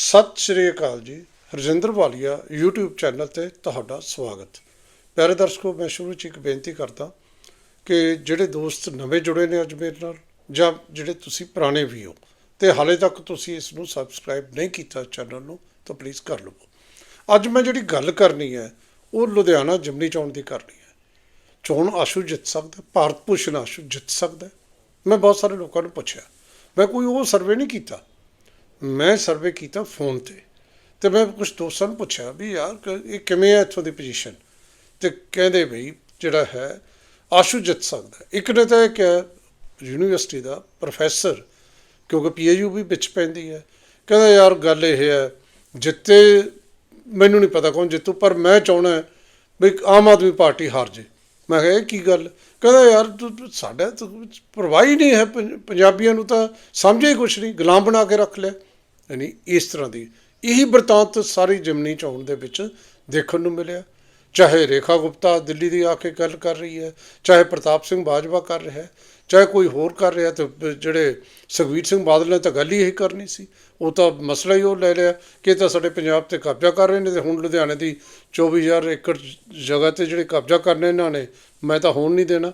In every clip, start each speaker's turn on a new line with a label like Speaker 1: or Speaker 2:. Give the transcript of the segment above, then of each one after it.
Speaker 1: ਸਤਿ ਸ਼੍ਰੀ ਅਕਾਲ ਜੀ। ਹਰਜਿੰਦਰ ਵਾਲੀਆ, YouTube channel ਤੇ ਤੁਹਾਡਾ ਸਵਾਗਤ। ਪਿਆਰੇ ਦਰਸ਼ਕੋ, ਮੈਂ ਸ਼ੁਰੂ ਚ ਇੱਕ ਬੇਨਤੀ ਕਰਦਾ ਕਿ ਜਿਹੜੇ ਦੋਸਤ ਨਵੇਂ ਜੁੜੇ ਨੇ ਅੱਜ ਮੇਰੇ ਨਾਲ, ਜਾਂ ਜਿਹੜੇ ਤੁਸੀਂ ਪੁਰਾਣੇ ਵੀ ਹੋ, ਤੇ ਹਾਲੇ ਤੱਕ ਤੁਸੀਂ ਇਸ ਨੂੰ ਸਬਸਕ੍ਰਾਈਬ ਨਹੀਂ ਕੀਤਾ ਚੈਨਲ ਨੂੰ, ਤਾਂ ਪਲੀਜ਼ ਕਰ ਲਵੋ। ਅੱਜ ਮੈਂ ਜਿਹੜੀ ਗੱਲ ਕਰਨੀ ਹੈ, ਉਹ ਲੁਧਿਆਣਾ ਜਿਮਨੀ ਚੋਣ ਦੀ ਕਰਨੀ ਹੈ। ਚੋਣ ਆਸ਼ੂ ਜਿੱਤ ਸਕਦਾ, ਭਾਰਤ ਭੂਸ਼ਣ ਆਸ਼ੂ ਜਿੱਤ ਸਕਦਾ। ਮੈਂ ਬਹੁਤ ਸਾਰੇ ਲੋਕਾਂ ਨੂੰ ਪੁੱਛਿਆ। ਮੈਂ ਕੋਈ ਉਹ ਸਰਵੇ ਨਹੀਂ ਕੀਤਾ ਮੈਂ ਸਰਵੇ ਕੀਤਾ ਫੋਨ ਤੇ। ਤੇ ਮੈਂ ਕੁਝ ਦੋਸਤਾਂ ਨੂੰ ਪੁੱਛਿਆ ਵੀ ਯਾਰ ਇਹ ਕਿਵੇਂ ਹੈ ਇੱਥੋਂ ਦੀ ਪੋਜੀਸ਼ਨ ਤੇ ਕਹਿੰਦੇ ਬਈ ਜਿਹੜਾ ਹੈ, ਆਸ਼ੂ ਜਿੱਤ ਸਕਦਾ। ਇੱਕ ਨੇ ਤਾਂ ਇਹ ਕਿਹਾ ਯੂਨੀਵਰਸਿਟੀ ਦਾ ਪ੍ਰੋਫੈਸਰ ਕਿਉਂਕਿ ਪੀਏਯੂ ਵੀ ਵਿੱਚ ਪੈਂਦੀ ਹੈ। ਕਹਿੰਦਾ ਯਾਰ ਗੱਲ ਇਹ ਹੈ, ਜਿੱਤੇ ਮੈਨੂੰ ਨਹੀਂ ਪਤਾ ਕੌਣ ਜਿੱਤੂ, ਪਰ ਮੈਂ ਚਾਹਣਾ ਵੀ ਆਮ ਆਦਮੀ ਪਾਰਟੀ ਹਾਰ ਜੇ। ਮੈਂ ਕਿਹਾ, ਇਹ ਕੀ ਗੱਲ? ਕਹਿੰਦਾ ਯਾਰ ਤੂੰ ਸਾਡਾ ਤਾਂ ਕੁਛ ਨਹੀਂ ਹੈ। ਪੰਜਾਬੀਆਂ ਨੂੰ ਤਾਂ ਸਮਝੇ ਹੀ ਕੁਛ ਨਹੀਂ। ਗੁਲਾਮ ਬਣਾ ਕੇ ਰੱਖ ਲਿਆ। ਯਾਨੀ ਇਸ ਤਰ੍ਹਾਂ ਦੀ। ਇਹੀ ਬਰਤਾਂਤ ਸਾਰੀ ਜਮਨੀ ਚੋਣ ਦੇ ਵਿੱਚ ਦੇਖਣ ਨੂੰ ਮਿਲਿਆ। ਚਾਹੇ ਰੇਖਾ ਗੁਪਤਾ ਦਿੱਲੀ ਦੀ ਆ ਕੇ ਗੱਲ ਕਰ ਰਹੀ ਹੈ, ਚਾਹੇ ਪ੍ਰਤਾਪ ਸਿੰਘ ਬਾਜਵਾ ਕਰ ਰਿਹਾ ਹੈ, ਚਾਹੇ ਕੋਈ ਹੋਰ ਕਰ ਰਿਹਾ ਤੇ ਜਿਹੜੇ ਸੁਖਬੀਰ ਸਿੰਘ ਬਾਦਲ ਨੇ ਤਾਂ ਗੱਲ ਹੀ ਇਹੀ ਕਰਨੀ ਸੀ। ਉਹ ਤਾਂ ਮਸਲਾ ਹੀ ਉਹ ਲੈ ਲਿਆ ਕਿ ਤਾਂ ਸਾਡੇ ਪੰਜਾਬ ਤੇ ਕਬਜ਼ਾ ਕਰ ਰਹੇ ਨੇ ਤੇ ਹੁਣ ਲੁਧਿਆਣੇ ਦੀ 24000 ਏਕੜ ਜਗ੍ਹਾ ਤੇ ਜਿਹੜੇ ਕਬਜ਼ਾ ਕਰਨੇ ਇਹਨਾਂ ਨੇ, ਮੈਂ ਤਾਂ ਹੋਣ ਨਹੀਂ ਦੇਣਾ।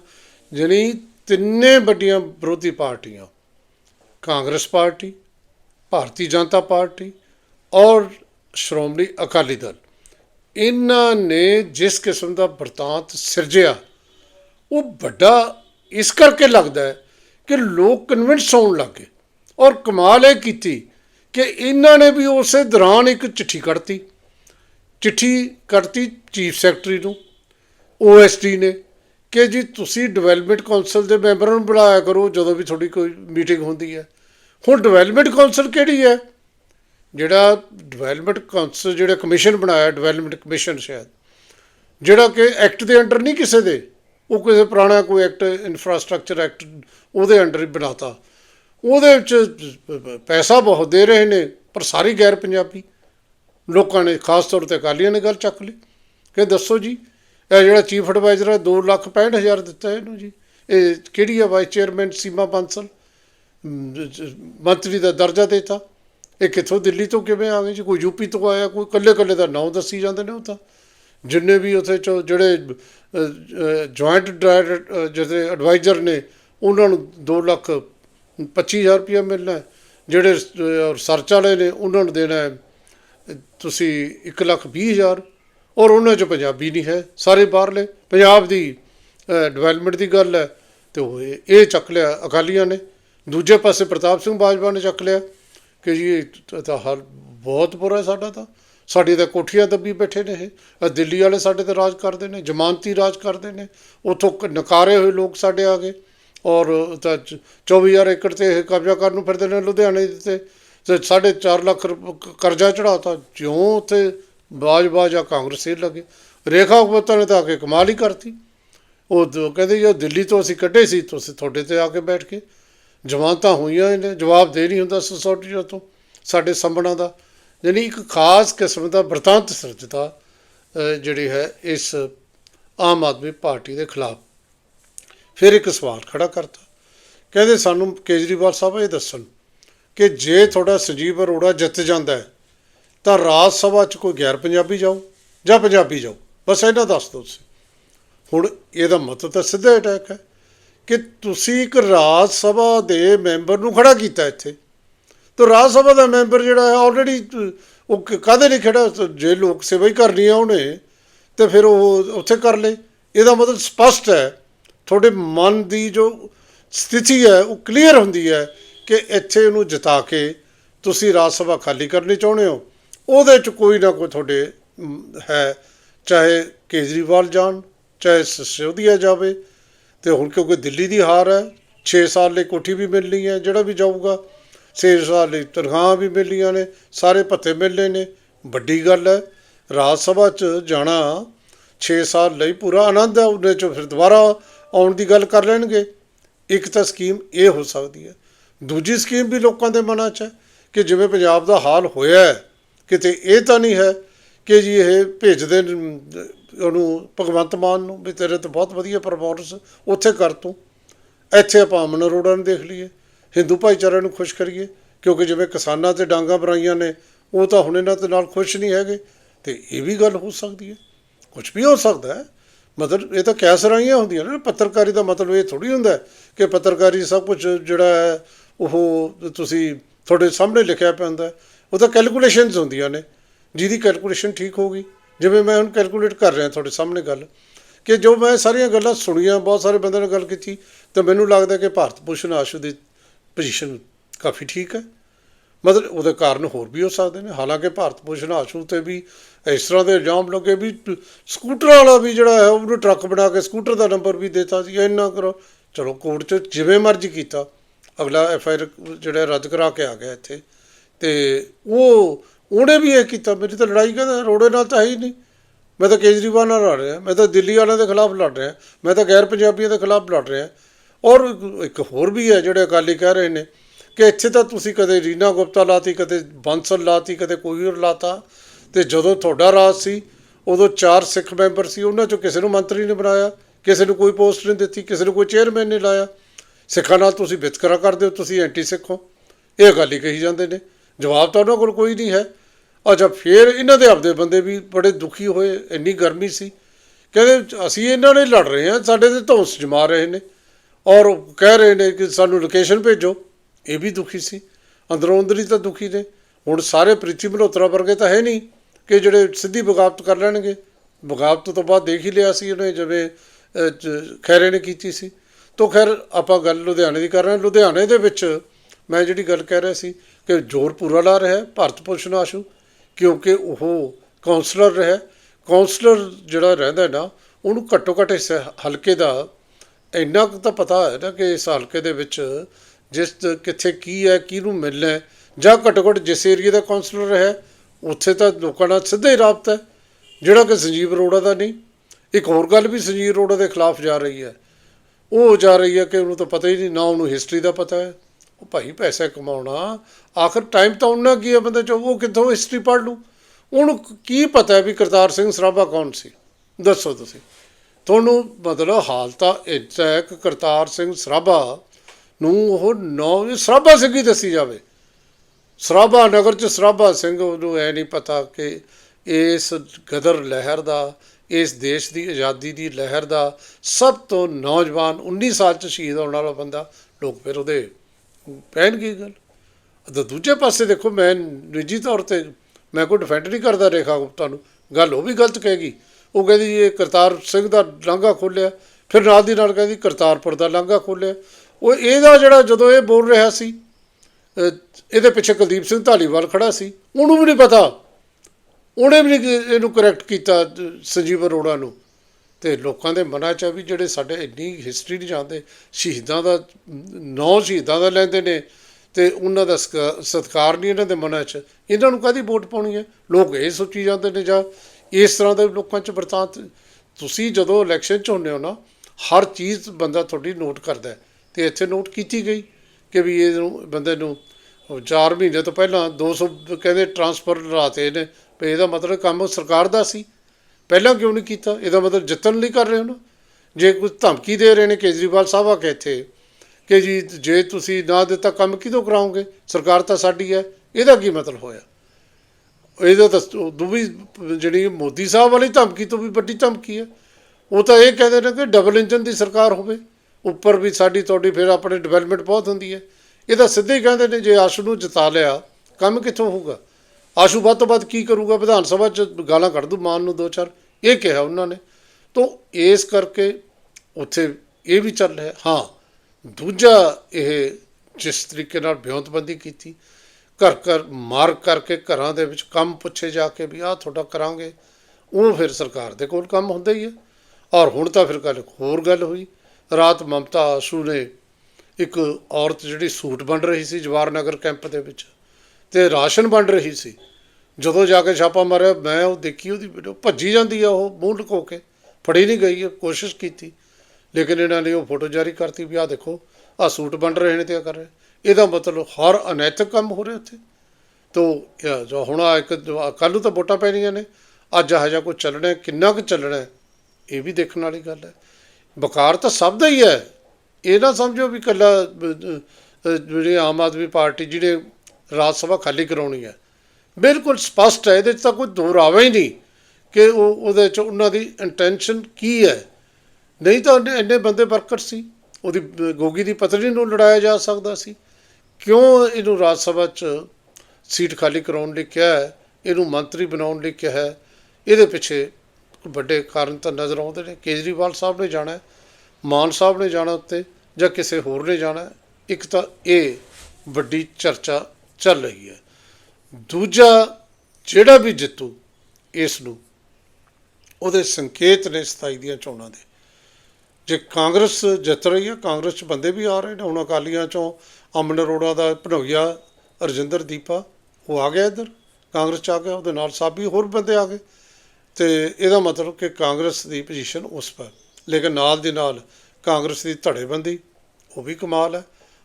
Speaker 1: ਜਾਣੀ ਤਿੰਨੇ ਵੱਡੀਆਂ ਵਿਰੋਧੀ ਪਾਰਟੀਆਂ, ਕਾਂਗਰਸ ਪਾਰਟੀ ਭਾਰਤੀ ਜਨਤਾ ਪਾਰਟੀ ਔਰ ਸ਼੍ਰੋਮਣੀ ਅਕਾਲੀ ਦਲ, ਇਹਨਾਂ ਨੇ ਜਿਸ ਕਿਸਮ ਦਾ ਵਰਤਾਂਤ ਸਿਰਜਿਆ, ਉਹ ਵੱਡਾ ਇਸ ਕਰਕੇ ਲੱਗਦਾ ਹੈ ਕਿ ਲੋਕ ਕਨਵਿੰਸ ਹੋਣ ਲੱਗੇ ਔਰ ਕਮਾਲ ਇਹ ਕੀਤੀ ਕਿ ਇਹਨਾਂ ਨੇ ਵੀ ਉਸੇ ਦੌਰਾਨ ਇੱਕ ਚਿੱਠੀ ਕੱਢਤੀ। ਚਿੱਠੀ ਕੱਢਤੀ ਚੀਫ ਸੈਕਟਰੀ ਨੂੰ ਓਐਸਟੀ ਨੇ ਕਿ ਜੀ ਤੁਸੀਂ ਡਿਵੈਲਪਮੈਂਟ ਕਾਉਂਸਲ ਦੇ ਮੈਂਬਰਾਂ ਨੂੰ ਬੁਲਾਇਆ ਕਰੋ ਜਦੋਂ ਵੀ ਤੁਹਾਡੀ ਕੋਈ ਮੀਟਿੰਗ ਹੁੰਦੀ ਹੈ। ਹੁਣ ਡਿਵੈਲਪਮੈਂਟ ਕਾਉਂਸਲ ਕਿਹੜੀ ਹੈ? ਜਿਹੜਾ ਡਿਵੈਲਪਮੈਂਟ ਕਾਉਂਸਲ ਜਿਹੜਾ ਕਮਿਸ਼ਨ ਬਣਾਇਆ ਡਿਵੈਲਪਮੈਂਟ ਕਮਿਸ਼ਨ ਸ਼ਾਇਦ। ਜਿਹੜਾ ਕਿ ਐਕਟ ਦੇ ਅੰਡਰ ਨਹੀਂ ਕਿਸੇ ਦੇ। ਉਹ ਕਿਸੇ ਪੁਰਾਣਾ ਕੋਈ ਐਕਟ ਇਨਫਰਾਸਟ੍ਰਕਚਰ ਐਕਟ ਉਹਦੇ ਅੰਡਰ ਹੀ ਬਣਾਤਾ। ਉਹਦੇ ਵਿੱਚ ਪੈਸਾ ਬਹੁਤ ਦੇ ਰਹੇ ਨੇ, ਪਰ ਸਾਰੀ ਗੈਰ ਪੰਜਾਬੀ। ਲੋਕਾਂ ਨੇ ਖਾਸ ਤੌਰ ਤੇ ਅਕਾਲੀਆਂ ਨੇ ਗੱਲ ਚੱਕ ਲਈ। ਕਿ ਦੱਸੋ ਜੀ, ਇਹ ਜਿਹੜਾ ਚੀਫ ਐਡਵਾਈਜ਼ਰ ਹੈ 2 ਲੱਖ 65 ਹਜ਼ਾਰ ਦਿੱਤਾ ਇਹਨੂੰ ਜੀ। ਇਹ ਕਿਹੜੀ ਹੈ ਵਾਈਸ ਚੇਅਰਮੈਨ ਸੀਮਾ ਬਾਂਸਲ? ਮੰਤਰੀ ਦਾ ਦਰਜਾ ਦਿੱਤਾ। ਇਹ ਕਿੱਥੋਂ ਦਿੱਲੀ ਤੋਂ ਕਿਵੇਂ ਆ ਗਏ ਜੀ? ਕੋਈ ਯੂਪੀ ਤੋਂ ਆਇਆ, ਕੋਈ ਕੱਲੇ ਕੱਲੇ ਦਾ ਨਾਮ ਦੱਸੀ ਜਾਂਦੇ ਨੇ ਉਹ ਤਾਂ। ਜਿੰਨੇ ਵੀ ਉੱਥੇ ਚੋਂ ਜਿਹੜੇ ਜੁਆਇੰਟ ਡਾਇਰੈਕਟਰ ਜਿਹੜੇ ਐਡਵਾਈਜ਼ਰ ਨੇ, ਉਹਨਾਂ ਨੂੰ 2 ਲੱਖ 25000 ਰੁਪਇਆ ਮਿਲਣਾ ਜਿਹੜੇ ਰਿਸਰਚ ਵਾਲੇ ਨੇ, ਉਹਨਾਂ ਨੂੰ ਦੇਣਾ ਤੁਸੀਂ 1 ਲੱਖ 20000 ਔਰ ਉਹਨਾਂ 'ਚ ਪੰਜਾਬੀ ਨਹੀਂ ਹੈ, ਸਾਰੇ ਬਾਹਰਲੇ। ਪੰਜਾਬ ਦੀ ਡਿਵੈਲਪਮੈਂਟ ਦੀ ਗੱਲ ਹੈ, ਤੇ ਉਹ ਇਹ ਚੱਕ ਲਿਆ ਅਕਾਲੀਆਂ ਨੇ। ਦੂਜੇ ਪਾਸੇ ਪ੍ਰਤਾਪ ਸਿੰਘ ਬਾਜਵਾ ਨੇ ਚੱਕ ਲਿਆ ਕਿ ਜੀ ਇਹ ਤਾਂ ਹਾਲ ਬਹੁਤ ਬੁਰਾ ਸਾਡਾ ਤਾਂ। ਸਾਡੀ ਤਾਂ ਕੋਠੀਆਂ ਦੱਬੀ ਬੈਠੇ ਨੇ ਇਹ। ਦਿੱਲੀ ਵਾਲੇ ਸਾਡੇ ਤੇ ਰਾਜ ਕਰਦੇ ਨੇ, ਜ਼ਮਾਨਤੀ ਰਾਜ ਕਰਦੇ ਨੇ। ਉਥੋਂ ਨਕਾਰੇ ਹੋਏ ਲੋਕ ਸਾਡੇ ਆ ਗਏ। ਔਰ ਤਾਂ 24000 ਏਕੜ ਤੇ ਇਹ ਕਬਜ਼ਾ ਕਰਨ ਨੂੰ ਫਿਰਦੇ ਨੇ ਲੁਧਿਆਣੇ ਤੇ। ਤੇ 4.5 ਲੱਖ ਰੁਪ- ਕ- ਕਰਜ਼ਾ ਚੜਾਤਾ ਜਿਉਂ ਉੱਥੇ ਬਾਜਵਾ ਬਾਜ ਆ ਕਾਂਗਰਸੀ ਲੱਗੇ। ਰੇਖਾ ਗੁਪਤਾ ਨੇ ਤਾਂ ਆ ਕੇ ਕਮਾਲ ਹੀ ਕਰਤੀ। ਉਹ ਦ- ਕਹਿੰਦੇ ਜੀ ਉਹ ਦਿੱਲੀ ਤੋਂ ਅਸੀਂ ਕੱਢੇ ਸੀ, ਤੁਸੀਂ ਤੁਹਾਡੇ ਤੇ ਆ ਕੇ ਬੈਠ ਕੇ ਜਮਾਨਤਾਂ ਹੋਈਆਂ ਨੇ ਜਵਾਬ ਦੇ ਨਹੀਂ ਹੁੰਦਾ ਸੋਸਾਇਟੀ ਤੋਂ ਸਾਡੇ ਸੰਭਣਾ ਦਾ। ਯਾਨੀ ਇੱਕ ਖਾਸ ਕਿਸਮ ਦਾ ਵਰਤਾਂਤ ਸਿਰਜਦਾ ਜਿਹੜੀ ਹੈ ਇਸ ਆਮ ਆਦਮੀ ਪਾਰਟੀ ਦੇ ਖਿਲਾਫ। ਫਿਰ ਇੱਕ ਸਵਾਲ ਖੜਾ ਕਰਤਾ। ਕਹਿੰਦੇ ਸਾਨੂੰ ਕੇਜਰੀਵਾਲ ਸਾਹਿਬ ਇਹ ਦੱਸਣ ਕਿ ਜੇ ਤੁਹਾਡਾ ਸੰਜੀਵ ਅਰੋੜਾ ਜਿੱਤ ਜਾਂਦਾ ਹੈ, ਤਾਂ ਰਾਜ ਸਭਾ 'ਚ ਕੋਈ ਗੈਰ ਪੰਜਾਬੀ ਜਾਓ ਜਾਂ ਪੰਜਾਬੀ ਜਾਓ ਬਸ ਇਹਨਾਂ ਦੱਸ ਦਿਓ ਤੁਸੀਂ। ਹੁਣ ਇਹਦਾ ਮਤਲਬ ਤਾਂ ਸਿੱਧਾ ਅਟੈਕ ਹੈ। ਕਿ ਤੁਸੀਂ ਇੱਕ ਰਾਜ ਸਭਾ ਦੇ ਮੈਂਬਰ ਨੂੰ ਖੜਾ ਕੀਤਾ ਇੱਥੇ। ਤਾਂ ਰਾਜ ਸਭਾ ਦਾ ਮੈਂਬਰ ਜਿਹੜਾ ਹੈ ਆਲਰੇਡੀ ਉਹ ਕ- ਕਾਹਦੇ ਲਈ ਖੜਾ? ਜੇ ਲੋਕ ਸੇਵਾ ਹੀ ਕਰਨੀ ਆ ਉਹਨੇ, ਤੇ ਫਿਰ ਉਹ ਉੱਥੇ ਕਰ ਲੇ ਇਹਦਾ ਮਤਲਬ ਸਪਸ਼ਟ ਹੈ, ਤੁਹਾਡੇ ਮਨ ਦੀ ਜੋ ਸਥਿਤੀ ਹੈ, ਉਹ ਕਲੀਅਰ ਹੁੰਦੀ ਹੈ ਕਿ ਇੱਥੇ ਉਹਨੂੰ ਜਿਤਾ ਕੇ ਤੁਸੀਂ ਰਾਜ ਸਭਾ ਖਾਲੀ ਕਰਨੀ ਚਾਹੁੰਦੇ ਹੋ। ਉਹਦੇ ਚ ਕੋਈ ਨਾ ਕੋਈ ਤੁਹਾਡੇ ਹੈ, ਚਾਹੇ ਕੇਜਰੀਵਾਲ ਜਾਣ, ਚਾਹੇ ਸਿਸੋਦੀਆ ਜਾਵੇ ਤੇ ਹੁਣ ਕਿਉਂਕਿ ਦਿੱਲੀ ਦੀ ਹਾਰ ਹੈ 6 ਸਾਲ ਲਈ ਕੋਠੀ ਵੀ ਮਿਲਣੀ ਹੈ, ਜਿਹੜਾ ਵੀ ਜਾਊਗਾ। 6 ਸਾਲ ਲਈ ਤਨਖਾਹਾਂ ਵੀ ਮਿਲਣੀਆਂ ਨੇ, ਸਾਰੇ ਭੱਤੇ ਮਿਲਣੇ ਨੇ। ਵੱਡੀ ਗੱਲ ਹੈ, ਰਾਜ ਸਭਾ 'ਚ ਜਾਣਾ 6 ਸਾਲ ਲਈ ਪੂਰਾ ਆਨੰਦ ਹੈ, ਉਹਦੇ 'ਚ ਫਿਰ ਦੁਬਾਰਾ ਆਉਣ ਦੀ ਗੱਲ ਕਰ ਲੈਣਗੇ। ਇੱਕ ਤਾਂ ਸਕੀਮ ਇਹ ਹੋ ਸਕਦੀ ਹੈ। ਦੂਜੀ ਸਕੀਮ ਵੀ ਲੋਕਾਂ ਦੇ ਮਨਾਂ 'ਚ ਹੈ ਕਿ ਜਿਵੇਂ ਪੰਜਾਬ ਦਾ ਹਾਲ ਹੋਇਆ ਕਿਤੇ ਇਹ ਤਾਂ ਨਹੀਂ ਹੈ ਕਿ ਜੀ ਇਹ ਭੇਜਦੇ ਉਹਨੂੰ ਭਗਵੰਤ ਮਾਨ ਨੂੰ ਵੀ ਤੇਰੇ ਤੋਂ ਬਹੁਤ ਵਧੀਆ ਪਰਫਾਰਮੈਂਸ ਉੱਥੇ ਕਰ ਤੂੰ। ਇੱਥੇ ਆਪਾਂ ਅਮਨ ਅਰੋੜਾ ਨੂੰ ਦੇਖ ਲਈਏ, ਹਿੰਦੂ ਭਾਈਚਾਰੇ ਨੂੰ ਖੁਸ਼ ਕਰੀਏ, ਕਿਉਂਕਿ ਜਿਵੇਂ ਕਿਸਾਨਾਂ ਤੇ ਡਾਂਗਾ ਬਰਾਈਆਂ ਨੇ, ਉਹ ਤਾਂ ਹੁਣ ਇਹਨਾਂ ਦੇ ਨਾਲ ਖੁਸ਼ ਨਹੀਂ ਹੈਗੇ। ਤੇ ਇਹ ਵੀ ਗੱਲ ਹੋ ਸਕਦੀ ਹੈ। ਕੁਝ ਵੀ ਹੋ ਸਕਦਾ ਹੈ। ਮਤਲਬ ਇਹ ਤਾਂ ਕੈਸਰਾਈਆਂ ਹੁੰਦੀਆਂ ਨੇ, ਪੱਤਰਕਾਰੀ ਦਾ ਮਤਲਬ ਇਹ ਥੋੜੀ ਹੁੰਦਾ ਕਿ ਪੱਤਰਕਾਰੀ ਸਭ ਕੁਝ ਜਿਹੜਾ ਹੈ, ਉਹ ਤੁਸੀਂ ਤੁਹਾਡੇ ਸਾਹਮਣੇ ਲਿਖਿਆ ਪੈਂਦਾ ਉਹ ਤਾਂ ਕੈਲਕੂਲੇਸ਼ਨਸ ਹੁੰਦੀਆਂ ਨੇ। ਜਿਹਦੀ ਕੈਲਕੂਲੇਸ਼ਨ ਠੀਕ ਹੋਗੀ ਜਿਵੇਂ ਮੈਂ ਹੁਣ ਕੈਲਕੂਲੇਟ ਕਰ ਰਿਹਾ ਤੁਹਾਡੇ ਸਾਹਮਣੇ ਗੱਲ, ਕਿ ਜੋ ਮੈਂ ਸਾਰੀਆਂ ਗੱਲਾਂ ਸੁਣੀਆਂ, ਬਹੁਤ ਸਾਰੇ ਬੰਦਿਆਂ ਨਾਲ ਗੱਲ ਕੀਤੀ, ਤਾਂ ਮੈਨੂੰ ਲੱਗਦਾ ਕਿ ਭਾਰਤ ਭੂਸ਼ਣ ਆਸ਼ੂ ਦੀ ਪੋਜੀਸ਼ਨ ਕਾਫੀ ਠੀਕ ਹੈ। ਮਤਲਬ ਉਹਦੇ ਕਾਰਨ ਹੋਰ ਵੀ ਹੋ ਸਕਦੇ ਨੇ। ਹਾਲਾਂਕਿ ਭਾਰਤ ਭੂਸ਼ਣ ਆਸ਼ੂ ਤੇ ਵੀ ਇਸ ਤਰ੍ਹਾਂ ਦੇ ਇਲਜ਼ਾਮ ਲੱਗੇ ਵੀ ਟ- ਸਕੂਟਰ ਵਾਲਾ ਵੀ ਜਿਹੜਾ ਹੈ, ਉਹਨੂੰ ਟਰੱਕ ਬਣਾ ਕੇ ਸਕੂਟਰ ਦਾ ਨੰਬਰ ਵੀ ਦਿੱਤਾ ਸੀ, ਇੰਨਾ ਕਰੋ। ਚਲੋ, ਕੋਰਟ 'ਚ ਜਿਵੇਂ ਮਰਜ਼ੀ ਕੀਤਾ। ਅਗਲਾ ਐਫ ਆਈ ਆਰ ਜਿਹੜਾ ਰੱਦ ਕਰਾ ਕੇ ਆ ਗਿਆ ਇੱਥੇ। ਤੇ ਉਹ ਉਹਨੇ ਵੀ ਇਹ ਕੀਤਾ, ਮੇਰੀ ਤਾਂ ਲੜਾਈ ਕਹਿੰਦਾ ਰੋੜੇ ਨਾਲ ਤਾਂ ਹੈ ਹੀ ਨਹੀਂ। ਮੈਂ ਤਾਂ ਕੇਜਰੀਵਾਲ ਨਾਲ ਲੜ ਰਿਹਾ, ਮੈਂ ਤਾਂ ਦਿੱਲੀ ਵਾਲਿਆਂ ਦੇ ਖਿਲਾਫ ਲੜ ਰਿਹਾ, ਮੈਂ ਤਾਂ ਗੈਰ ਪੰਜਾਬੀਆਂ ਦੇ ਖਿਲਾਫ ਲੜ ਰਿਹਾ। ਔਰ ਇੱਕ ਹੋਰ ਵੀ ਹੈ ਜਿਹੜੇ ਅਕਾਲੀ ਕਹਿ ਰਹੇ ਨੇ ਕਿ ਇੱਥੇ ਤਾਂ ਤੁਸੀਂ ਕਦੇ ਰੀਨਾ ਗੁਪਤਾ ਲਾਤੀ, ਕਦੇ ਬਾਂਸਲ ਲਾਤੀ, ਕਦੇ ਕੋਈ ਹੋਰ ਲਾਤਾ। ਤੇ ਜਦੋਂ ਤੁਹਾਡਾ ਰਾਜ ਸੀ, ਉਦੋਂ ਚਾਰ ਸਿੱਖ ਮੈਂਬਰ ਸੀ, ਉਹਨਾਂ ਚੋਂ ਕਿਸੇ ਨੂੰ ਮੰਤਰੀ ਨੇ ਬਣਾਇਆ, ਕਿਸੇ ਨੂੰ ਕੋਈ ਪੋਸਟ ਨਹੀਂ ਦਿੱਤੀ, ਕਿਸੇ ਨੂੰ ਕੋਈ ਚੇਅਰਮੈਨ ਨਹੀਂ ਲਾਇਆ। ਸਿੱਖਾਂ ਨਾਲ ਤੁਸੀਂ ਵਿਤਕਰਾ ਕਰਦੇ ਹੋ, ਤੁਸੀਂ ਐਂਟੀ ਸਿੱਖ ਹੋ। ਇਹ ਗੱਲ ਹੀ ਕਹੀ ਜਾਂਦੇ ਨੇ। ਜਵਾਬ ਤਾਂ ਉਹਨਾਂ ਕੋਲ ਕੋਈ ਨਹੀਂ ਹੈ। ਅੱਛਾ ਫਿਰ ਇਹਨਾਂ ਦੇ ਆਪਦੇ ਬੰਦੇ ਵੀ ਬੜੇ ਦੁਖੀ ਹੋਏ ਇੰਨੀ ਗਰਮੀ ਸੀ। ਕਹਿੰਦੇ ਅਸੀਂ ਇਹਨਾਂ ਨੇ ਲੜ ਰਹੇ ਹਾਂ ਸਾਡੇ ਤੇ ਧੌਂਸ ਜਮਾ ਰਹੇ ਨੇ। ਔਰ ਕਹਿ ਰਹੇ ਨੇ ਕਿ ਸਾਨੂੰ ਲੋਕੇਸ਼ਨ ਭੇਜੋ। ਇਹ ਵੀ ਦੁਖੀ ਸੀ। ਅੰਦਰੋਂ ਅੰਦਰੀ ਤਾਂ ਦੁਖੀ ਨੇ। ਹੁਣ ਸਾਰੇ ਪ੍ਰਿਥੀ ਮਲਹੋਤਰਾ ਵਰਗੇ ਤਾਂ ਹੈ ਨਹੀਂ ਕਿ ਜਿਹੜੇ ਸਿੱਧੀ ਬਗਾਵਤ ਕਰ ਲੈਣਗੇ। ਬਗਾਵਤ ਤੋਂ ਬਾਅਦ ਦੇਖ ਹੀ ਲਿਆ ਸੀ ਉਹਨੇ ਜਿਵੇਂ ਅਹ, ਖੈਰੇ ਨੇ ਕੀਤੀ ਸੀ। ਤੋਂ ਖੈਰ ਆਪਾਂ ਗੱਲ ਲੁਧਿਆਣੇ ਦੀ ਕਰ ਰਹੇ ਹਾਂ। ਲੁਧਿਆਣੇ ਦੇ ਵਿੱਚ ਮੈਂ ਜਿਹੜੀ ਗੱਲ ਕਹਿ ਰਿਹਾ ਸੀ ਕਿ ਜ਼ੋਰ ਪੂਰਾ ਲਾ ਰਿਹਾ ਹੈ ਭਾਰਤ ਭੂਸ਼ਣ ਆਸ਼ੂ, ਕਿਉਂਕਿ ਉਹ ਕਾਉਂਸਲਰ ਰਿਹਾ ਕਾਉਂਸਲਰ ਜਿਹੜਾ ਰਹਿੰਦਾ ਨਾ, ਉਹਨੂੰ ਘੱਟੋ ਘੱਟ ਇਸ ਹਲਕੇ ਦਾ ਇੰਨਾ ਕੁ ਤਾਂ ਪਤਾ ਹੈ ਨਾ ਕਿ ਇਸ ਹਲਕੇ ਦੇ ਵਿੱਚ ਜਿਸ ਕਿੱਥੇ ਕੀ ਹੈ, ਕਿਹਨੂੰ ਮਿਲਣਾ ਜਾਂ ਘੱਟੋ ਘੱਟ ਜਿਸ ਏਰੀਆ ਦਾ ਕਾਉਂਸਲਰ ਰਿਹਾ ਉੱਥੇ ਤਾਂ ਲੋਕਾਂ ਨਾਲ ਸਿੱਧਾ ਹੀ ਰਾਬਤਾ ਹੈ। ਜਿਹੜਾ ਕਿ ਸੰਜੀਵ ਅਰੋੜਾ ਦਾ ਨਹੀਂ, ਇੱਕ ਹੋਰ ਗੱਲ ਵੀ ਸੰਜੀਵ ਅਰੋੜਾ ਦੇ ਖਿਲਾਫ ਜਾ ਰਹੀ ਹੈ। ਉਹ ਜਾ ਰਹੀ ਹੈ ਕਿ ਉਹਨੂੰ ਤਾਂ ਪਤਾ ਹੀ ਨਹੀਂ, ਨਾ ਉਹਨੂੰ ਹਿਸਟਰੀ ਦਾ ਪਤਾ ਹੈ। ਉਹ ਭਾਈ ਪੈਸਾ ਕਮਾਉਣਾ, ਆਖਰ ਟਾਈਮ ਤਾਂ ਉਹਨਾਂ ਕੀ ਹੈ ਬੰਦੇ ਚ, ਉਹ ਕਿੱਥੋਂ ਹਿਸਟਰੀ ਪੜ੍ਹ ਲੂ ਉਹਨੂੰ ਕੀ ਪਤਾ ਵੀ ਕਰਤਾਰ ਸਿੰਘ ਸਰਾਭਾ ਕੌਣ ਸੀ? ਦੱਸੋ ਤੁਸੀਂ। ਤੁਹਾਨੂੰ ਮਤਲਬ ਹਾਲ ਤਾਂ ਇੱਦਾਂ ਹੈ ਕਿ ਕਰਤਾਰ ਸਿੰਘ ਸਰਾਭਾ ਨੂੰ ਉਹ ਨੌ ਸਰਾਭਾ ਸਿੰਘ ਹੀ ਦੱਸੀ ਜਾਵੇ। ਸਰਾਭਾ ਨਗਰ ਚ ਸਰਾਭਾ ਸਿੰਘ ਨੂੰ ਐ ਨਹੀਂ ਪਤਾ ਕਿ ਇਸ ਗਦਰ ਲਹਿਰ ਦਾ, ਇਸ ਦੇਸ਼ ਦੀ ਆਜ਼ਾਦੀ ਦੀ ਲਹਿਰ ਦਾ ਸਭ ਤੋਂ ਨੌਜਵਾਨ 19 ਸਾਲ ਚ ਸ਼ਹੀਦ ਹੋਣ ਵਾਲਾ ਬੰਦਾ ਲੋਕ ਫਿਰ ਉਹਦੇ ਪਹਿਨਗੀ ਗੱਲ? ਤੇ ਦੂਜੇ ਪਾਸੇ ਦੇਖੋ, ਮੈਂ ਨਿੱਜੀ ਤੌਰ ਤੇ ਮੈਂ ਕੋਈ ਡਿਫੈਂਡ ਨਹੀਂ ਕਰਦਾ ਰੇਖਾ ਗੁਪਤਾ ਨੂੰ। ਗੱਲ ਉਹ ਵੀ ਗਲਤ ਕਹੇਗੀ ਉਹ ਕਹਿੰਦੀ ਇਹ ਕਰਤਾਰ ਸਿੰਘ ਦਾ ਲਾਂਘਾ ਖੋਲਿਆ ਫਿਰ ਨਾਲ ਦੀ ਨਾਲ ਕਹਿੰਦੀ ਕਰਤਾਰਪੁਰ ਦਾ ਲਾਂਘਾ ਖੋਲਿਆ ਉਹ ਇਹਦਾ ਜਿਹੜਾ ਜਦੋਂ ਇਹ ਬੋਲ ਰਿਹਾ ਸੀ ਇਹਦੇ ਪਿੱਛੇ ਕੁਲਦੀਪ ਸਿੰਘ ਢਾਲੀਵਾਲ ਖੜਾ ਸੀ। ਉਹਨੂੰ ਵੀ ਨਹੀਂ ਪਤਾ। ਉਹਨੇ ਵੀ ਨਹੀਂ ਇਹਨੂੰ ਕਰੈਕਟ ਕੀਤਾ ਸੰਜੀਵ ਅਰੋੜਾ ਨੂੰ। ਤੇ ਲੋਕਾਂ ਦੇ ਮਨਾਂ 'ਚ ਆ ਵੀ ਜਿਹੜੇ ਸਾਡੇ ਇੰਨੀ ਹਿਸਟਰੀ ਨਹੀਂ ਜਾਣਦੇ, ਸ਼ਹੀਦਾਂ ਦਾ, ਨੌ ਸ਼ਹੀਦਾਂ ਦਾ ਲੈਂਦੇ ਨੇ ਤੇ ਉਹਨਾਂ ਦਾ ਸਕ- ਸਤਿਕਾਰ ਨਹੀਂ ਇਹਨਾਂ ਦੇ ਮਨਾਂ 'ਚ। ਇਹਨਾਂ ਨੂੰ ਕਾਹਦੀ ਵੋਟ ਪਾਉਣੀ ਹੈ? ਲੋਕ ਇਹ ਸੋਚੀ ਜਾਂਦੇ ਨੇ ਜਾਂ ਇਸ ਤਰ੍ਹਾਂ ਦੇ ਲੋਕਾਂ 'ਚ ਵਰਤਾਂਤ ਤੁਸੀਂ ਜਦੋਂ ਇਲੈਕਸ਼ਨ 'ਚ ਹੁੰਦੇ ਹੋ ਨਾ, ਹਰ ਚੀਜ਼ ਬੰਦਾ ਤੁਹਾਡੀ ਨੋਟ ਕਰਦਾ ਹੈ। ਤੇ ਇੱਥੇ ਨੋਟ ਕੀਤੀ ਗਈ ਕਿ ਵੀ ਇਹਨੂੰ ਬੰਦੇ ਨੂੰ 4 ਮਹੀਨੇ ਤੋਂ ਪਹਿਲਾਂ 200 ਕਹਿੰਦੇ ਟਰਾਂਸਫਰ ਲਾਤੇ ਨੇ ਵੀ ਇਹਦਾ ਮਤਲਬ ਕੰਮ ਸਰਕਾਰ ਦਾ ਸੀ। ਪਹਿਲਾਂ ਕਿਉਂ ਨਹੀਂ ਕੀਤਾ? ਇਹਦਾ ਮਤਲਬ ਜਿੱਤਣ ਲਈ ਕਰ ਰਹੇ ਹੋ ਨਾ? ਜੇ ਕੁਝ ਧਮਕੀ ਦੇ ਰਹੇ ਨੇ ਕੇਜਰੀਵਾਲ ਸਾਹਿਬ ਆ ਕੇ ਇੱਥੇ, ਕਿ ਜੀ ਜੇ ਤੁਸੀਂ ਨਾ ਦਿੱਤਾ, ਕੰਮ ਕਿਦੋਂ ਕਰਾਓਗੇ? ਸਰਕਾਰ ਤਾਂ ਸਾਡੀ ਹੈ। ਇਹਦਾ ਕੀ ਮਤਲਬ ਹੋਇਆ? ਇਹਦਾ ਤਾਂ ਦੂਵੀ ਜਿਹੜੀ ਮੋਦੀ ਸਾਹਿਬ ਵਾਲੀ ਧਮਕੀ ਤੋਂ ਵੀ ਵੱਡੀ ਧਮਕੀ ਹੈ। ਉਹ ਤਾਂ ਇਹ ਕਹਿੰਦੇ ਨੇ ਕਿ ਡਬਲ ਇੰਜਨ ਦੀ ਸਰਕਾਰ ਹੋਵੇ। ਉੱਪਰ ਵੀ ਸਾਡੀ ਤੁਹਾਡੀ ਫਿਰ ਆਪਣੇ ਡਿਵੈਲਪਮੈਂਟ ਬਹੁਤ ਹੁੰਦੀ ਹੈ। ਇਹ ਤਾਂ ਸਿੱਧੇ ਹੀ ਕਹਿੰਦੇ ਨੇ, ਜੇ ਆਸ਼ੂ ਨੂੰ ਜਿਤਾ ਲਿਆ, ਕੰਮ ਕਿੱਥੋਂ ਹੋਊਗਾ? ਆਸ਼ੂ ਵੱਧ ਤੋਂ ਵੱਧ ਕੀ ਕਰੂਗਾ? ਵਿਧਾਨ ਸਭਾ ਚ ਗਾਲਾਂ ਕੱਢ ਦੂ ਮਾਨ ਨੂੰ ਦੋ ਚਾਰ। ਇਹ ਕਿਹਾ ਉਹਨਾਂ ਨੇ। ਤੋਂ ਇਸ ਕਰਕੇ ਉੱਥੇ ਇਹ ਵੀ ਚੱਲ ਰਿਹਾ। ਹਾਂ, ਦੂਜਾ ਇਹ ਜਿਸ ਤਰੀਕੇ ਨਾਲ ਬਿਉਂਤਬੰਦੀ ਕੀਤੀ, ਘਰ ਘਰ ਮਾਰ ਕਰਕੇ ਘਰਾਂ ਦੇ ਵਿੱਚ ਕੰਮ ਪੁੱਛੇ ਜਾ ਕੇ ਵੀ ਆਹ ਤੁਹਾਡਾ ਕਰਾਂਗੇ। ਉਹ ਫਿਰ ਸਰਕਾਰ ਦੇ ਕੋਲ ਕੰਮ ਹੁੰਦਾ ਹੀ ਹੈ। ਔਰ ਹੁਣ ਤਾਂ ਫਿਰ ਗੱਲ ਹੋਰ ਗੱਲ ਹੋਈ। ਰਾਤ ਮਮਤਾ ਆਸ਼ੂ ਨੇ ਇੱਕ ਔਰਤ ਜਿਹੜੀ ਸੂਟ ਬਣ ਰਹੀ ਸੀ ਜਵਾਹਰ ਨਗਰ ਕੈਂਪ ਦੇ ਵਿੱਚ। ਤੇ ਰਾਸ਼ਨ ਵੰਡ ਰਹੀ ਸੀ। ਜਦੋਂ ਜਾ ਕੇ ਛਾਪਾ ਮਾਰਿਆ, ਮੈਂ ਉਹ ਦੇਖੀ, ਉਹਦੀ ਵੀਡੀਓ ਭੱਜੀ ਜਾਂਦੀ ਆ, ਉਹ ਮੂੰਹ ਲੁਕੋ ਕੇ। ਫੜੀ ਨਹੀਂ ਗਈ ਹੈ ਕੋਸ਼ਿਸ਼ ਕੀਤੀ। ਲੇਕਿਨ ਇਹਨਾਂ ਨੇ ਉਹ ਫੋਟੋ ਜਾਰੀ ਕਰਤੀ ਵੀ ਆਹ ਦੇਖੋ, ਆਹ ਸੂਟ ਵੰਡ ਰਹੇ ਨੇ ਤੇ ਆ ਕਰ ਰਹੇ ਇਹਦਾ ਮਤਲਬ ਹਰ ਅਨੈਤਿਕ ਕੰਮ ਹੋ ਰਿਹਾ ਉੱਥੇ ਤੋ ਜੋ ਹੁਣ ਇੱਕ ਕੱਲ੍ਹ ਨੂੰ ਤਾਂ ਵੋਟਾਂ ਪੈਣੀਆਂ ਨੇ। ਅੱਜ ਇਹੋ ਜਿਹਾ ਕੁਝ ਚੱਲਣਾ ਕਿੰਨਾ ਕੁ ਚੱਲਣਾ ਇਹ ਵੀ ਦੇਖਣ ਵਾਲੀ ਗੱਲ ਹੈ। ਬਕਾਰ ਤਾਂ ਸਭ ਦਾ ਹੀ ਹੈ। ਇਹ ਨਾ ਸਮਝੋ ਵੀ ਕੱਲਾ ਜਿਹੜੀ ਆਮ ਆਦਮੀ ਪਾਰਟੀ, ਜਿਹੜੇ ਰਾਜ ਸਭਾ ਖਾਲੀ ਕਰਾਉਣੀ ਹੈ। ਬਿਲਕੁਲ ਸਪਸ਼ਟ ਹੈ, ਇਹਦੇ 'ਚ ਤਾਂ ਕੋਈ ਦੋਰਾਵਾ ਹੀ ਨਹੀਂ ਕਿ ਉਹ ਉਹਦੇ 'ਚ ਉਹਨਾਂ ਦੀ ਇੰਟੈਂਸ਼ਨ ਕੀ ਹੈ। ਨਹੀਂ ਤਾਂ ਉਹਨੇ ਇੰਨੇ ਬੰਦੇ ਵਰਕਰ ਸੀ, ਉਹਦੀ ਗੋਗੀ ਦੀ ਪਤਨੀ ਨੂੰ ਲੜਾਇਆ ਜਾ ਸਕਦਾ ਸੀ। ਕਿਉਂ ਇਹਨੂੰ ਰਾਜ ਸਭਾ 'ਚ ਸੀਟ ਖਾਲੀ ਕਰਾਉਣ ਲਈ ਕਿਹਾ ਹੈ, ਇਹਨੂੰ ਮੰਤਰੀ ਬਣਾਉਣ ਲਈ ਕਿਹਾ ਹੈ, ਇਹਦੇ ਪਿੱਛੇ ਵੱਡੇ ਕਾਰਨ ਤਾਂ ਨਜ਼ਰ ਆਉਂਦੇ ਨੇ। ਕੇਜਰੀਵਾਲ ਸਾਹਿਬ ਨੇ ਜਾਣਾ ਮਾਨ ਸਾਹਿਬ ਨੇ ਜਾਣਾ ਉੱਤੇ ਜਾਂ ਕਿਸੇ ਹੋਰ ਨੇ ਜਾਣਾ ਇੱਕ ਤਾਂ ਇਹ ਵੱਡੀ ਚਰਚਾ ਚੱਲ ਰਹੀ ਹੈ। ਦੂਜਾ ਜਿਹੜਾ ਵੀ ਜਿੱਤੂ ਇਸ ਨੂੰ ਉਹਦੇ ਸੰਕੇਤ ਨੇ 27 ਦੀਆਂ ਚੋਣਾਂ ਦੇ। ਜੇ ਕਾਂਗਰਸ ਜਿੱਤ ਰਹੀ ਹੈ, ਕਾਂਗਰਸ 'ਚ ਬੰਦੇ ਵੀ ਆ ਰਹੇ ਨੇ। ਹੁਣ ਅਕਾਲੀਆਂ 'ਚੋਂ ਅਮਨ ਅਰੋੜਾ ਦਾ ਭਨੋਈਆ, ਰਜਿੰਦਰ ਦੀਪਾ, ਉਹ ਆ ਗਿਆ ਇੱਧਰ। ਕਾਂਗਰਸ 'ਚ ਆ ਗਿਆ, ਉਹਦੇ ਨਾਲ ਸਾਬੀ ਹੋਰ ਬੰਦੇ ਆ ਗਏ। ਤੇ ਇਹਦਾ ਮਤਲਬ ਕਿ ਕਾਂਗਰਸ ਦੀ ਪੋਜੀਸ਼ਨ ਉਸ ਪਰ। ਲੇਕਿਨ ਨਾਲ ਦੀ ਨਾਲ ਕਾਂਗਰਸ ਦੀ ਧੜੇਬੰਦੀ, ਉਹ ਵੀ ਕਮਾਲ ਹੈ।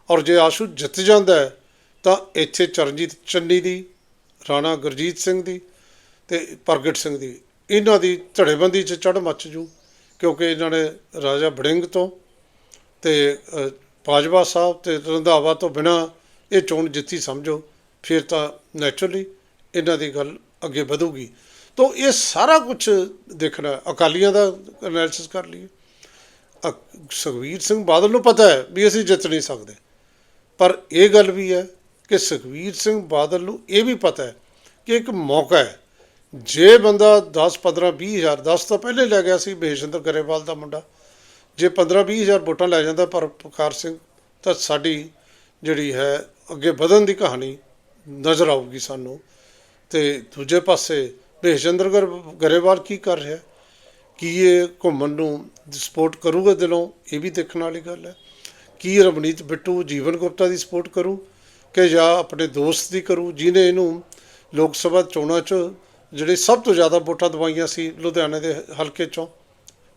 Speaker 1: ਔਰ ਜੇ ਆਸ਼ੂ ਜਿੱਤ ਜਾਂਦਾ ਹੈ ਤਾਂ ਇੱਥੇ ਚਰਨਜੀਤ ਚੰਨੀ ਦੀ, ਰਾਣਾ ਗੁਰਜੀਤ ਸਿੰਘ ਦੀ ਤੇ ਪ੍ਰਗਟ ਸਿੰਘ ਦੀ। ਇਹਨਾਂ ਦੀ ਧੜੇਬੰਦੀ 'ਚ ਚੜ ਮੱਚ ਜੂ, ਕਿਉਂਕਿ ਇਹਨਾਂ ਨੇ ਰਾਜਾ ਬੜਿੰਗ ਤੋਂ ਤੇ ਬਾਜਵਾ ਸਾਹਿਬ ਤੇ ਰੰਧਾਵਾ ਤੋਂ ਬਿਨਾ ਇਹ ਚੋਣ ਜਿੱਤੀ ਸਮਝੋ, ਫਿਰ ਤਾਂ ਨੈਚੁਰਲੀ ਇਹਨਾਂ ਦੀ ਗੱਲ ਅੱਗੇ ਵਧੂਗੀ। ਤੋਂ ਇਹ ਸਾਰਾ ਕੁਝ ਦੇਖਣਾ, ਅਕਾਲੀਆਂ ਦਾ ਐਨਾਲਿਸਿਸ ਕਰ ਲਈਏ। ਅ- ਸੁਖਬੀਰ ਸਿੰਘ ਬਾਦਲ ਨੂੰ ਪਤਾ ਹੈ ਵੀ ਅਸੀਂ ਜਿੱਤ ਨਹੀਂ ਸਕਦੇ, ਪਰ ਇਹ ਗੱਲ ਵੀ ਹੈ ਕਿ ਸੁਖਬੀਰ ਸਿੰਘ ਬਾਦਲ ਨੂੰ ਇਹ ਵੀ ਪਤਾ ਹੈ ਕਿ ਇੱਕ ਮੌਕਾ ਹੈ। ਜੇ ਬੰਦਾ 10 15 20 ਹਜ਼ਾਰ 10 ਤਾਂ ਪਹਿਲੇ ਲੈ ਗਿਆ ਸੀ ਮਹੇਸ਼ਿੰਦਰ ਗਰੇਵਾਲ ਦਾ ਮੁੰਡਾ। ਜੇ 15 20 ਹਜ਼ਾਰ ਵੋਟਾਂ ਲੈ ਜਾਂਦਾ ਪਰ ਪ੍ਰਕਾਰ ਸਿੰਘ, ਤਾਂ ਸਾਡੀ ਜਿਹੜੀ ਹੈ ਅੱਗੇ ਵਧਣ ਦੀ ਕਹਾਣੀ ਨਜ਼ਰ ਆਊਗੀ ਸਾਨੂੰ। ਤੇ ਦੂਜੇ ਪਾਸੇ ਮਹੇਸ਼ਿੰਦਰ ਗਰ- ਗਰੇਵਾਲ ਕੀ ਕਰ ਰਿਹਾ ਕੀ ਇਹ ਘੁੰਮਣ ਨੂੰ ਸਪੋਰਟ ਕਰੂਗਾ ਦਿਲੋਂ? ਇਹ ਵੀ ਦੇਖਣ ਵਾਲੀ ਗੱਲ ਹੈ। ਕੀ ਰਵਨੀਤ ਬਿੱਟੂ ਜੀਵਨ ਗੁਪਤਾ ਦੀ ਸਪੋਰਟ ਕਰੂ? ਕਿ ਜਾਂ ਆਪਣੇ ਦੋਸਤ ਦੀ ਕਰੂ ਜਿਨੇ ਇਹਨੂੰ ਲੋਕ ਸਭਾ ਚੋਣਾਂ 'ਚ ਜਿਹੜੇ ਸਭ ਤੋਂ ਜ਼ਿਆਦਾ ਵੋਟਾਂ ਦਵਾਈਆਂ ਸੀ ਲੁਧਿਆਣੇ ਦੇ ਹਲਕੇ 'ਚੋਂ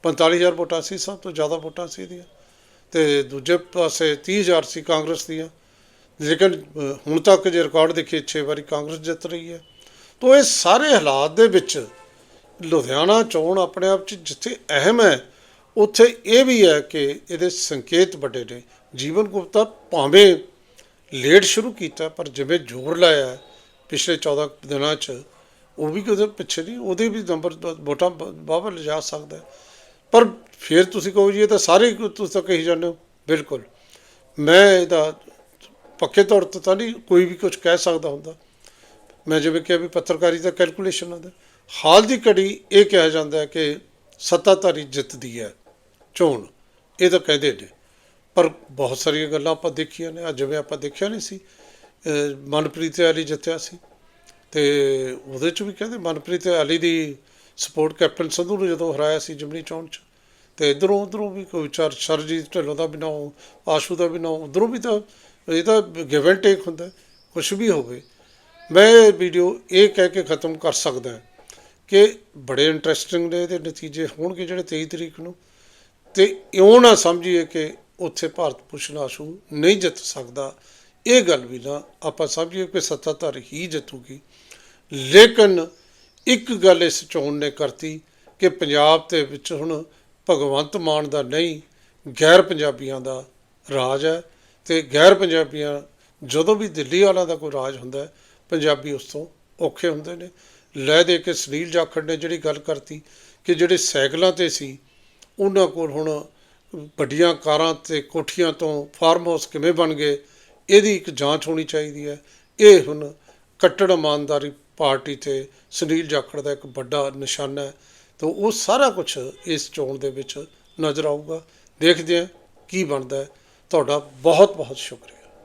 Speaker 1: 45000 ਵੋਟਾਂ ਸੀ, ਸਭ ਤੋਂ ਜ਼ਿਆਦਾ ਵੋਟਾਂ ਸੀ ਇਹਦੀਆਂ। ਤੇ ਦੂਜੇ ਪਾਸੇ 30000 ਸੀ ਕਾਂਗਰਸ ਦੀਆਂ। ਲੇਕਿਨ ਹੁਣ ਤੱਕ ਜੇ ਰਿਕਾਰਡ ਦੇਖੀਏ 6 ਵਾਰੀ ਕਾਂਗਰਸ ਜਿੱਤ ਰਹੀ ਹੈ। ਤੋਂ ਇਹ ਸਾਰੇ ਹਾਲਾਤ ਦੇ ਵਿੱਚ ਲੁਧਿਆਣਾ ਚੋਣ ਆਪਣੇ ਆਪ 'ਚ ਜਿੱਥੇ ਅਹਿਮ ਹੈ, ਉੱਥੇ ਇਹ ਵੀ ਹੈ ਕਿ ਇਹਦੇ ਸੰਕੇਤ ਵੱਡੇ ਨੇ। ਜੀਵਨ ਗੁਪਤਾ ਭਾਵੇਂ ਲੇਟ ਸ਼ੁਰੂ ਕੀਤਾ, ਪਰ ਜਿਵੇਂ ਜ਼ੋਰ ਲਾਇਆ ਪਿਛਲੇ 14 ਦਿਨਾਂ 'ਚ, ਉਹ ਵੀ ਕਿਤੇ ਪਿੱਛੇ ਨਹੀਂ ਉਹਦੇ ਵੀ ਨੰਬਰ ਵੋਟਾਂ ਬਾਬਾ ਲਿਜਾ ਸਕਦਾ ਪਰ ਫਿਰ ਤੁਸੀਂ ਕਹੋ ਜੀ, ਇਹ ਤਾਂ ਸਾਰੇ ਤੁਸੀਂ ਤਾਂ ਕਹੀ ਜਾਂਦੇ ਹੋ। ਬਿਲਕੁਲ। ਮੈਂ ਇਹਦਾ ਪੱਕੇ ਤੌਰ ਤੇ ਤਾਂ ਨਹੀਂ ਕੋਈ ਵੀ ਕੁਝ ਕਹਿ ਸਕਦਾ ਹੁੰਦਾ। ਮੈਂ ਜਿਵੇਂ ਕਿਹਾ ਵੀ ਪੱਤਰਕਾਰੀ ਦਾ ਕੈਲਕੂਲੇਸ਼ਨ ਹੁੰਦਾ। ਹਾਲ ਦੀ ਘੜੀ ਇਹ ਕਿਹਾ ਜਾਂਦਾ ਕਿ ਸੱਤਾਧਾਰੀ ਜਿੱਤਦੀ ਹੈ। ਚੋਣ। ਇਹ ਤਾਂ ਕਹਿੰਦੇ ਨੇ। ਪਰ ਬਹੁਤ ਸਾਰੀਆਂ ਗੱਲਾਂ ਆਪਾਂ ਦੇਖੀਆਂ ਨੇ, ਅੱਜ ਜਿਵੇਂ ਆਪਾਂ ਦੇਖਿਆ ਨਹੀਂ ਸੀ ਮਨਪ੍ਰੀਤ ਅਲੀ ਜਿੱਤਿਆ ਸੀ। ਤੇ ਉਹਦੇ ਚ ਵੀ ਕਹਿੰਦੇ ਮਨਪ੍ਰੀਤ ਅਲੀ ਦੀ ਸਪੋਰਟ ਕੈਪਟਨ ਸੰਧੂ ਨੂੰ ਜਦੋਂ ਹਰਾਇਆ ਸੀ ਜਿਮਨੀ ਚੋਣ ਚ, ਤੇ ਇਧਰੋਂ ਉਧਰੋਂ ਵੀ ਕੋਈ ਵਿਚਾਰ ਸਰਜੀਤ ਢਿੱਲੋਂ ਦਾ ਵੀ ਨਾ ਆਸ਼ੂ ਦਾ ਵੀ ਨਾ ਉਧਰੋਂ ਵੀ ਤਾਂ ਇਹ ਤਾਂ ਗਿਵ ਐਂਡ ਟੇਕ ਹੁੰਦਾ ਕੁਝ ਵੀ ਹੋਵੇ। ਮੈਂ ਇਹ ਵੀਡੀਓ ਇਹ ਕਹਿ ਕੇ ਖਤਮ ਕਰ ਸਕਦਾ ਕਿ ਬੜੇ ਇੰਟਰਸਟਿੰਗ ਨੇ ਇਹਦੇ ਨਤੀਜੇ ਹੋਣਗੇ ਜਿਹੜੇ 23 ਤਰੀਕ ਨੂੰ। ਤੇ ਇਉਂ ਨਾ ਸਮਝੀਏ ਕਿ ਉੱਥੇ ਭਾਰਤ ਭੂਸ਼ਣ ਆਸ਼ੂ ਨਹੀਂ ਜਿੱਤ ਸਕਦਾ। ਇਹ ਗੱਲ ਵੀ ਨਾ ਆਪਾਂ ਸਮਝੀਏ ਕਿ ਸੱਤਾਧਾਰ ਹੀ ਜਿੱਤੂਗੀ। ਲੇਕਿਨ ਇੱਕ ਗੱਲ ਇਸ ਚੋਣ ਨੇ ਕਰਤੀ ਕਿ ਪੰਜਾਬ ਦੇ ਵਿੱਚ ਹੁਣ ਭਗਵੰਤ ਮਾਨ ਦਾ ਨਹੀਂ, ਗੈਰ ਪੰਜਾਬੀਆਂ ਦਾ ਰਾਜ ਹੈ ਤੇ ਗੈਰ ਪੰਜਾਬੀਆਂ ਜਦੋਂ ਵੀ ਦਿੱਲੀ ਵਾਲਿਆਂ ਦਾ ਕੋਈ ਰਾਜ ਹੁੰਦਾ ਪੰਜਾਬੀ ਉਸ ਤੋਂ ਔਖੇ ਹੁੰਦੇ ਨੇ। ਲੈ ਦੇ ਕੇ ਸੁਨੀਲ ਜਾਖੜ ਨੇ ਜਿਹੜੀ ਗੱਲ ਕਰਤੀ ਕਿ ਜਿਹੜੇ ਸਾਈਕਲਾਂ ਤੇ ਸੀ, ਉਹਨਾਂ ਕੋਲ ਹੁਣ ਵੱਡੀਆਂ ਕਾਰਾਂ ਤੇ ਕੋਠੀਆਂ ਤੋਂ ਫਾਰਮ ਹਾਊਸ ਕਿਵੇਂ ਬਣ ਗਏ, ਇਹਦੀ ਇੱਕ ਜਾਂਚ ਹੋਣੀ ਚਾਹੀਦੀ ਹੈ। ਇਹ ਹੁਣ ਕੱਟੜ ਇਮਾਨਦਾਰੀ ਪਾਰਟੀ ਤੇ ਸੁਨੀਲ ਜਾਖੜ ਦਾ ਇੱਕ ਵੱਡਾ ਨਿਸ਼ਾਨਾ ਹੈ। ਤਾਂ ਉਹ ਸਾਰਾ ਕੁਝ ਇਸ ਚੋਣ ਦੇ ਵਿੱਚ ਨਜ਼ਰ ਆਊਗਾ। ਦੇਖਦੇ ਹਾਂ ਕੀ ਬਣਦਾ ਤੁਹਾਡਾ ਬਹੁਤ ਬਹੁਤ ਸ਼ੁਕਰੀਆ।